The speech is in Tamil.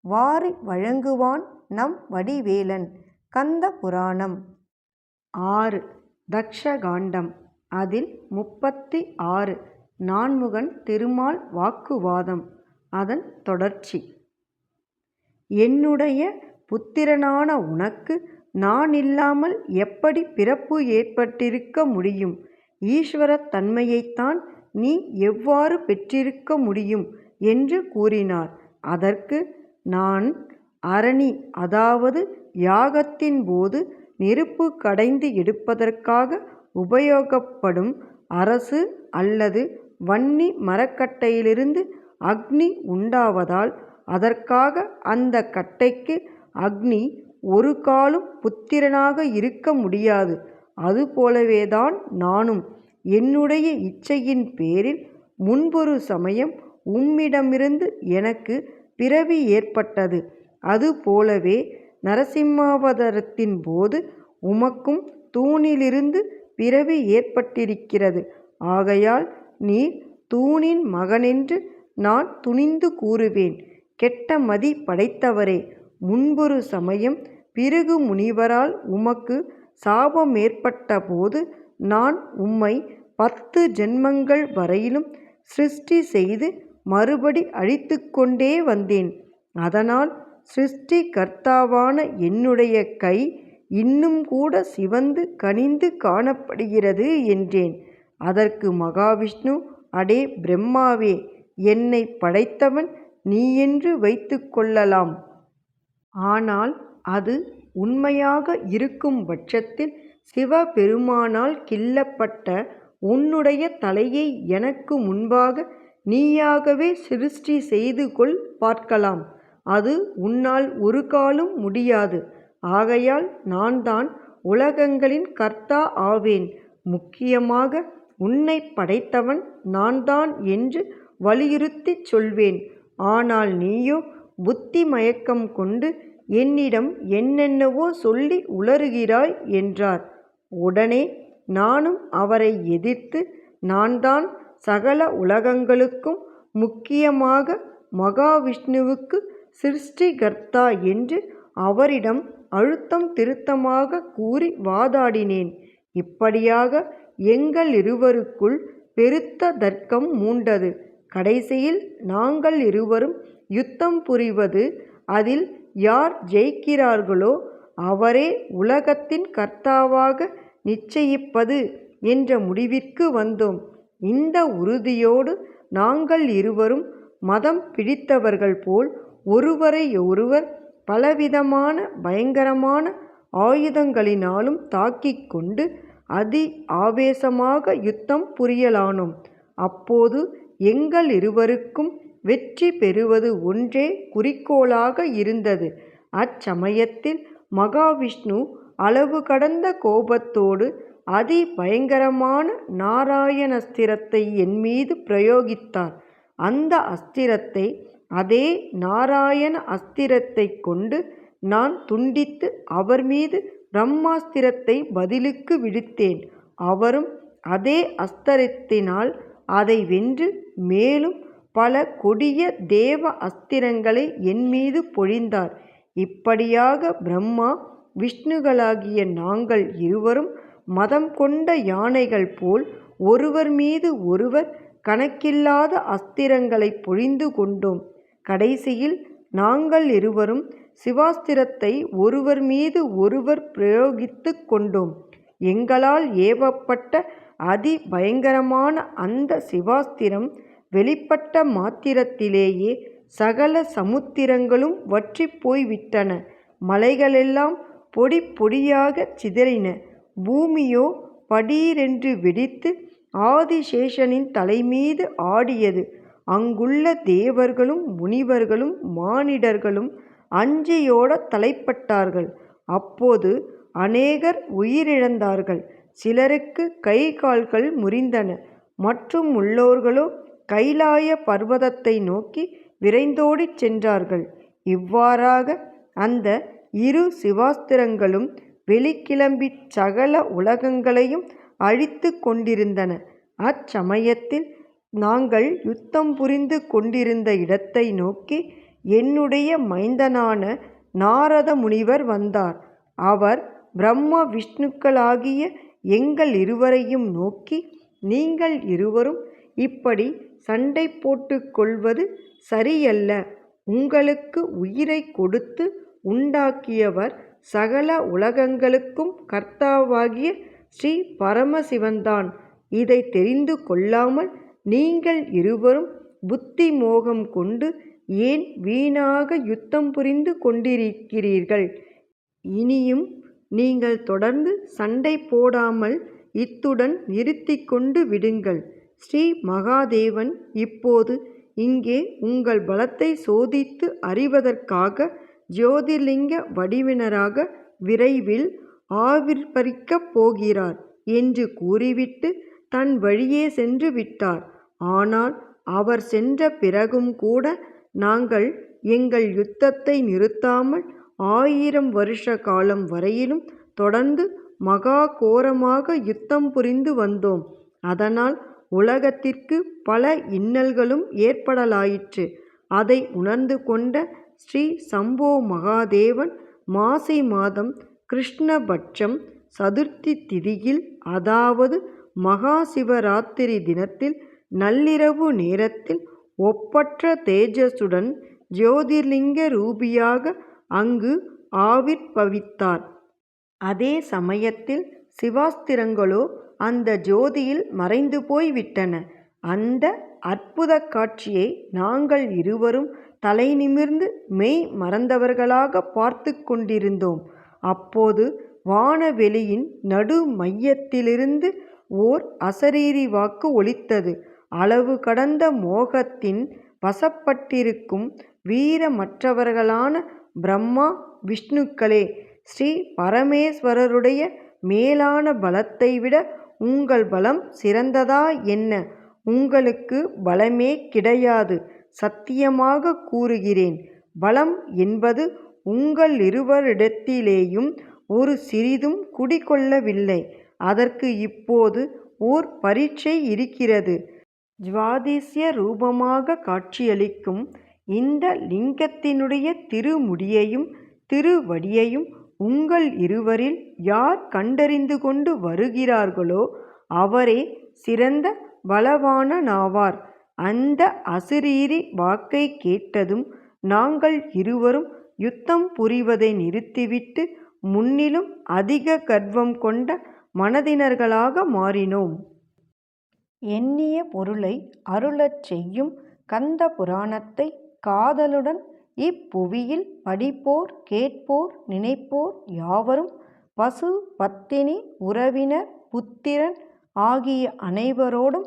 வாரி வழங்குவான் நம் வடிவேலன். கந்த புராணம். ஆறு. தக்ஷகாண்டம். அதில் முப்பத்தி ஆறு நான்முகன் திருமால் வாக்குவாதம். அதன் தொடர்ச்சி. என்னுடைய புத்திரனான உனக்கு நான் இல்லாமல் எப்படி பிறப்பு ஏற்பட்டிருக்க முடியும்? ஈஸ்வரத் தன்மையைத்தான் நீ எவ்வாறு பெற்றிருக்க முடியும்? என்று கூறினார். அதற்கு நான் அரணி அதாவது யாகத்தின் போது நெருப்பு கடைந்து எடுப்பதற்காக உபயோகப்படும் அரசு அல்லது வன்னி மரக்கட்டையிலிருந்து அக்னி உண்டாவதால் அதற்காக அந்த கட்டைக்கு அக்னி ஒரு காலும் புத்திரனாக இருக்க முடியாது. அதுபோலவேதான் நானும். என்னுடைய இச்சையின் பேரில் முன்பொரு சமயம் உம்மிடமிருந்து எனக்கு பிறவி ஏற்பட்டது. அதுபோலவே நரசிம்மாவதாரத்தின் போது உமக்கும் தூணிலிருந்து பிறவி ஏற்பட்டிருக்கிறது. ஆகையால் நீர் தூணின் மகனென்று நான் துணிந்து கூறுவேன். கெட்ட மதி படைத்தவரே முன்பொரு சமயம் பிருகு முனிவரால் உமக்கு சாபமேற்பட்ட போது நான் உம்மை பத்து ஜென்மங்கள் வரையிலும் சிருஷ்டி செய்து மறுபடி அழித்து கொண்டே வந்தேன். அதனால் சிருஷ்டி கர்த்தாவான என்னுடைய கை இன்னும் கூட சிவந்து கனிந்து காணப்படுகிறது என்றேன். அதற்கு மகாவிஷ்ணு அடே பிரம்மாவே என்னை படைத்தவன் நீ என்று வைத்து கொள்ளலாம். ஆனால் அது உண்மையாக இருக்கும் பட்சத்தில் சிவபெருமானால் கிள்ளப்பட்ட உன்னுடைய தலையை எனக்கு முன்பாக நீயாகவே சிருஷ்டி செய்து கொள் பார்க்கலாம். அது உன்னால் ஒரு காலும் முடியாது. ஆகையால் நான் தான் உலகங்களின் கர்த்தா ஆவேன். முக்கியமாக உன்னை படைத்தவன் நான் தான் என்று வலியுறுத்திச் சொல்வேன். ஆனால் நீயோ புத்தி மயக்கம் கொண்டு என்னிடம் என்னென்னவோ சொல்லி உளறுகிறாய் என்றார். உடனே நானும் அவரை எதிர்த்து நான் தான் சகல உலகங்களுக்கும் முக்கியமாக மகாவிஷ்ணுவுக்கு சிருஷ்டிகர்த்தா என்று அவரிடம் அழுத்தம் திருத்தமாக கூறி வாதாடினேன். இப்படியாக எங்களிருவருக்குள் பெருத்த தர்க்கம் மூண்டது. கடைசியில் நாங்கள் இருவரும் யுத்தம் புரிவது அதில் யார் ஜெயிக்கிறார்களோ அவரே உலகத்தின் கர்த்தாவாக நிச்சயிப்பது என்ற முடிவிற்கு வந்தோம். இந்த உறுதியோடு நாங்கள் இருவரும் மதம் பிடித்தவர்கள் போல் ஒருவரை ஒருவர் பலவிதமான பயங்கரமான ஆயுதங்களினாலும் தாக்கிக் கொண்டு அதி ஆவேசமாக யுத்தம் புரியலானோம். அப்போது எங்களிருவருக்கும் வெற்றி பெறுவது ஒன்றே குறிக்கோளாக இருந்தது. அச்சமயத்தில் மகாவிஷ்ணு அளவு கடந்த கோபத்தோடு அதி பயங்கரமான நாராயணஸ்திரத்தை என்மீது பிரயோகித்தார். அந்த அஸ்திரத்தை அதே நாராயண அஸ்திரத்தை கொண்டு நான் துண்டித்து அவர் மீது பிரம்மாஸ்திரத்தை பதிலுக்கு விடுத்தேன். அவரும் அதே அஸ்திரத்தினால் அதை வென்று மேலும் பல கொடிய தேவ அஸ்திரங்களை என்மீது பொழிந்தார். இப்படியாக பிரம்மா விஷ்ணுகளாகிய நாங்கள் இருவரும் மதம் கொண்ட யானைகள் போல் ஒருவர் மீது ஒருவர் கணக்கில்லாத அஸ்திரங்களை பொழிந்து கொண்டோம். கடைசியில் நாங்கள் இருவரும் சிவாஸ்திரத்தை ஒருவர் மீது ஒருவர் பிரயோகித்து கொண்டோம். எங்களால் ஏவப்பட்ட அதி பயங்கரமான அந்த சிவாஸ்திரம் வெளிப்பட்ட மாத்திரத்திலேயே சகல சமுத்திரங்களும் வற்றி போய்விட்டன. மலைகளெல்லாம் பொடி பொடியாகச் சிதறின. பூமியோ படீரென்று வெடித்து ஆதிசேஷனின் தலைமீது ஆடியது அங்குள்ள தேவர்களும் முனிவர்களும் மானிடர்களும் அஞ்சையோட தலைப்பட்டார்கள். அப்போது அநேகர் உயிரிழந்தார்கள். சிலருக்கு கை கால்கள் முறிந்தன. மற்றும் உள்ளோர்களோ கைலாய பர்வதத்தை நோக்கி விரைந்தோடிச் சென்றார்கள். இவ்வாறாக அந்த இரு சிவாஸ்திரங்களும் வெளிக்கிளம்பிச் சகல உலகங்களையும் அழித்து கொண்டிருந்தன. அச்சமயத்தில் நாங்கள் யுத்தம் புரிந்து கொண்டிருந்த இடத்தை நோக்கி என்னுடைய மைந்தனான நாரத முனிவர் வந்தார். அவர் பிரம்ம விஷ்ணுக்களாகிய எங்கள் இருவரையும் நோக்கி நீங்கள் இருவரும் இப்படி சண்டை போட்டு கொள்வது சரியல்ல. உங்களுக்கு உயிரை கொடுத்து உண்டாக்கியவர் சகல உலகங்களுக்கும் கர்த்தாவாகிய ஸ்ரீ பரமசிவன்தான். இதை தெரிந்து கொள்ளாமல் நீங்கள் இருவரும் புத்தி மோகம் கொண்டு ஏன் வீணாக யுத்தம் புரிந்து கொண்டிருக்கிறீர்கள்? இனியும் நீங்கள் தொடர்ந்து சண்டை போடாமல் இத்துடன் நிறுத்தி கொண்டு விடுங்கள். ஸ்ரீ மகாதேவன் இப்போது இங்கே உங்கள் பலத்தை சோதித்து அறிவதற்காக ஜோதிர்லிங்க வடிவினராக விரைவில் ஆவிர்பவிக்கப் போகிறார் என்று கூறிவிட்டு தன் வழியே சென்று விட்டார். ஆனால் அவர் சென்ற பிறகும் கூட நாங்கள் எங்கள் யுத்தத்தை நிறுத்தாமல் ஆயிரம் வருஷ காலம் வரையிலும் தொடர்ந்து மகா கோரமாக யுத்தம் புரிந்து வந்தோம். அதனால் உலகத்திற்கு பல இன்னல்களும் ஏற்படலாயிற்று. அதை உணர்ந்து கொண்ட ஸ்ரீ சம்போ மகாதேவன் மாசி மாதம் கிருஷ்ணபட்சம் சதுர்த்தி திதியில் அதாவது மகா சிவராத்திரி தினத்தில் நள்ளிரவு நேரத்தில் ஒப்பற்ற தேஜசுடன் ஜோதிர்லிங்க ரூபியாக அங்கு ஆவிர்பவித்தார். அதே சமயத்தில் சிவாஸ்திரங்களோ அந்த ஜோதியில் மறைந்து போய்விட்டன அந்த அற்புதக் காட்சியை நாங்கள் இருவரும் தலை நிமிர்ந்து மெய் மறந்தவர்களாகப் பார்த்து கொண்டிருந்தோம். அப்போது வானவெளியின் நடு மையத்திலிருந்து ஓர் அசரீரி வாக்கு ஒலித்தது. அளவு கடந்த மோகத்தின் வசப்பட்டிருக்கும் வீரமற்றவர்களான பிரம்மா விஷ்ணுக்களே ஸ்ரீ பரமேஸ்வரருடைய மேலான பலத்தை விட உங்கள் பலம் சிறந்ததா என்ன? உங்களுக்கு பலமே கிடையாது. சத்தியமாகக் கூறுகிறேன் பலம் என்பது உங்களிருவரிடத்திலேயும் ஒரு சிறிதும் குடிகொள்ளவில்லை. அதற்கு இப்போது ஓர் பரீட்சை இருக்கிறது. ஜ்வாதிஸ்ய ரூபமாக காட்சியளிக்கும் இந்த லிங்கத்தினுடைய திருமுடியையும் திருவடியையும் உங்கள் இருவரில் யார் கண்டறிந்து கொண்டு வருகிறார்களோ அவரே சிறந்த பலவானனாவார். அந்த அசரீரி வாக்கைக் கேட்டதும் நாங்கள் இருவரும் யுத்தம் புரிவதை நிறுத்திவிட்டு முன்னிலும் அதிக கர்வம் கொண்ட மனதினர்களாக மாறினோம். எண்ணிய பொருளை அருளச் செய்யும் கந்த புராணத்தைக் காதலுடன் இப்புவியில் படிப்போர் கேட்போர் நினைப்போர் யாவரும் பசு பத்தினி உறவினர் புத்திரன் ஆகிய அனைவரோடும்